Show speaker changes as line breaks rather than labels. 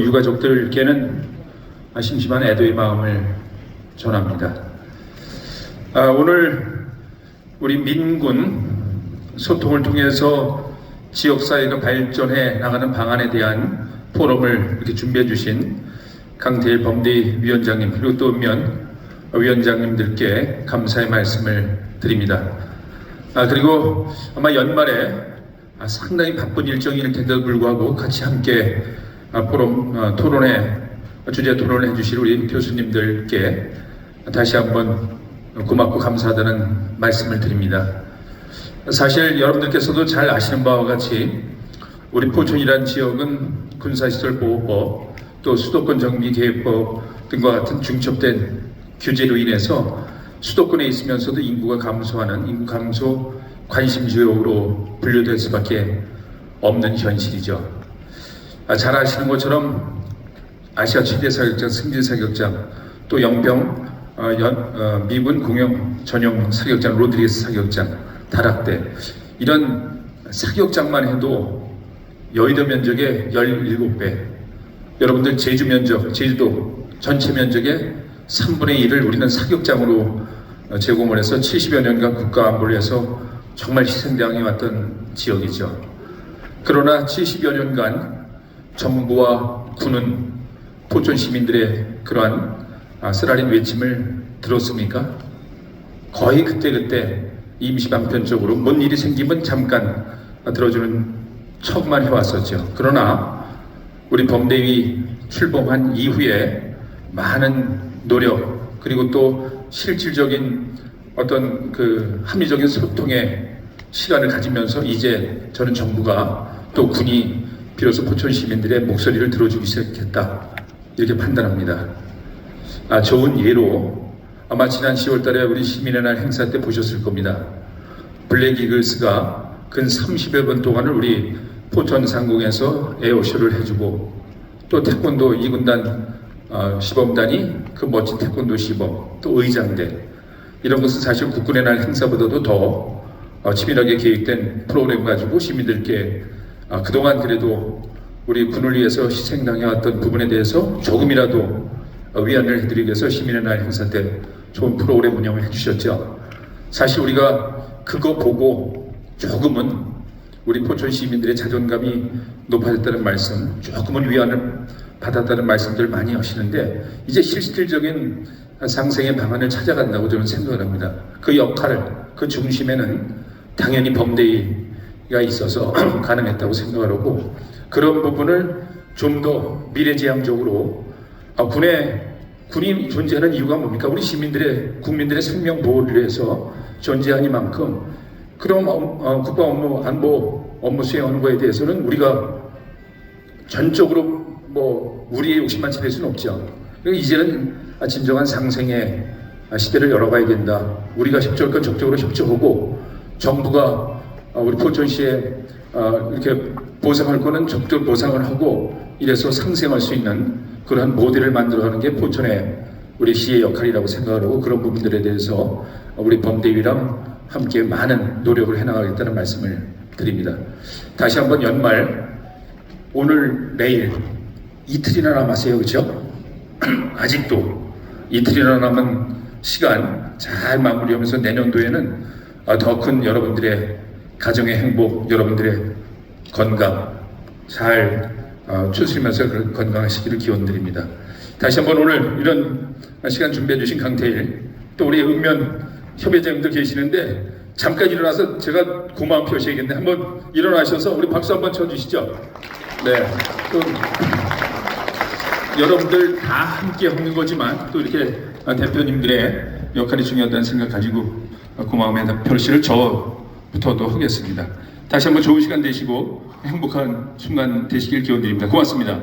유가족들께는 심심한 애도의 마음을 전합니다. 아, 오늘 우리 민군 소통을 통해서 지역사회가 발전해 나가는 방안에 대한 포럼을 이렇게 준비해 주신 강태일 범대위 위원장님 그리고 또 면 위원장님들께 감사의 말씀을 드립니다. 아, 그리고 아마 연말에 아, 상당히 바쁜 일정일 텐데도 불구하고 같이 함께 아, 포럼 아, 토론회 주제 토론을 해주실 우리 교수님들께 다시 한번 고맙고 감사하다는 말씀을 드립니다. 사실 여러분들께서도 잘 아시는 바와 같이 우리 포천이라는 지역은 군사시설 보호법 또 수도권 정비 계획법 등과 같은 중첩된 규제로 인해서 수도권에 있으면서도 인구가 감소하는 인구 감소 관심 지역으로 분류될 수밖에 없는 현실이죠. 아, 잘 아시는 것처럼 아시아 최대 사격장 승진 사격장 또 영병 어, 연, 어, 미군 공영 전용 사격장 로드리게스 사격장 다락대 이런 사격장만 해도 여의도 면적의 17배 여러분들 제주 면적 제주도 전체 면적의 3분의 1을 우리는 사격장으로 어, 제공을 해서 70여 년간 국가 안보를 위해서 정말 희생당해 왔던 지역이죠. 그러나 70여 년간 정부와 군은 포천 시민들의 그러한 아, 쓰라린 외침을 들었습니까? 거의 그때그때 임시방편적으로 뭔 일이 생기면 잠깐 들어주는 척만 해왔었죠. 그러나 우리 범대위 출범한 이후에 많은 노력 그리고 또 실질적인 어떤 그 합리적인 소통의 시간을 가지면서 이제 저는 정부가 또 군이 비로소 포천 시민들의 목소리를 들어주기 시작했다 이렇게 판단합니다. 아, 좋은 예로 아마 지난 10월 달에 우리 시민의 날 행사 때 보셨을 겁니다. 블랙 이글스가 근 30여 분 동안을 우리 포천 상공에서 에어쇼를 해주고 또 태권도 2군단 어, 시범단이 그 멋진 태권도 시범 또 의장대 이런 것은 사실 국군의 날 행사보다도 더 어, 치밀하게 계획된 프로그램 가지고 시민들께 아, 그동안 그래도 우리 군을 위해서 희생당해왔던 부분에 대해서 조금이라도 어, 위안을 해드리기 위해서 시민의 날 행사 때 좋은 프로그램 운영을 해주셨죠. 사실 우리가 그거 보고 조금은 우리 포천 시민들의 자존감이 높아졌다는 말씀, 조금은 위안을 받았다는 말씀들 많이 하시는데 이제 실질적인 상생의 방안을 찾아간다고 저는 생각을 합니다. 그 역할, 그 중심에는 당연히 범대위가 있어서 가능했다고 생각을 하고 그런 부분을 좀 더 미래지향적으로 아, 군의 군이 존재하는 이유가 뭡니까? 우리 시민들의 국민들의 생명 보호를 위해서 존재하니만큼 그럼 어, 국방 업무 안보 업무 수행하는 거에 대해서는 우리가 전적으로 뭐 우리의 욕심만 차릴 수는 없죠. 그러니까 이제는 진정한 상생의 시대를 열어가야 된다. 우리가 협조할 건 적극적으로 협조하고 정부가 우리 포천 시에 이렇게 보상할 거는 적극 보상을 하고 이래서 상생할 수 있는 그러한 모델을 만들어가는 게 포천의 우리 시의 역할이라고 생각하고 그런 부분들에 대해서 우리 범대위랑 함께 많은 노력을 해나가겠다는 말씀을 드립니다. 다시 한번 연말 오늘 내일 이틀이나 남았어요, 그렇죠? 아직도 이틀이나 남은 시간 잘 마무리하면서 내년도에는 더 큰 여러분들의 가정의 행복, 여러분들의 건강 잘 어, 추스리면서 건강하시기를 기원드립니다. 다시 한번 오늘 이런 시간 준비해 주신 강태일 또 우리 읍면 협회장님도 계시는데 잠깐 일어나서 제가 고마운 표시하겠는데 한번 일어나셔서 우리 박수 한번 쳐주시죠. 네. 또 여러분들 다 함께 하는 거지만 또 이렇게 대표님들의 역할이 중요하다는 생각 가지고 고마움의 표시를 저 부터도 하겠습니다. 다시 한번 좋은 시간 되시고 행복한 순간 되시길 기원드립니다. 고맙습니다.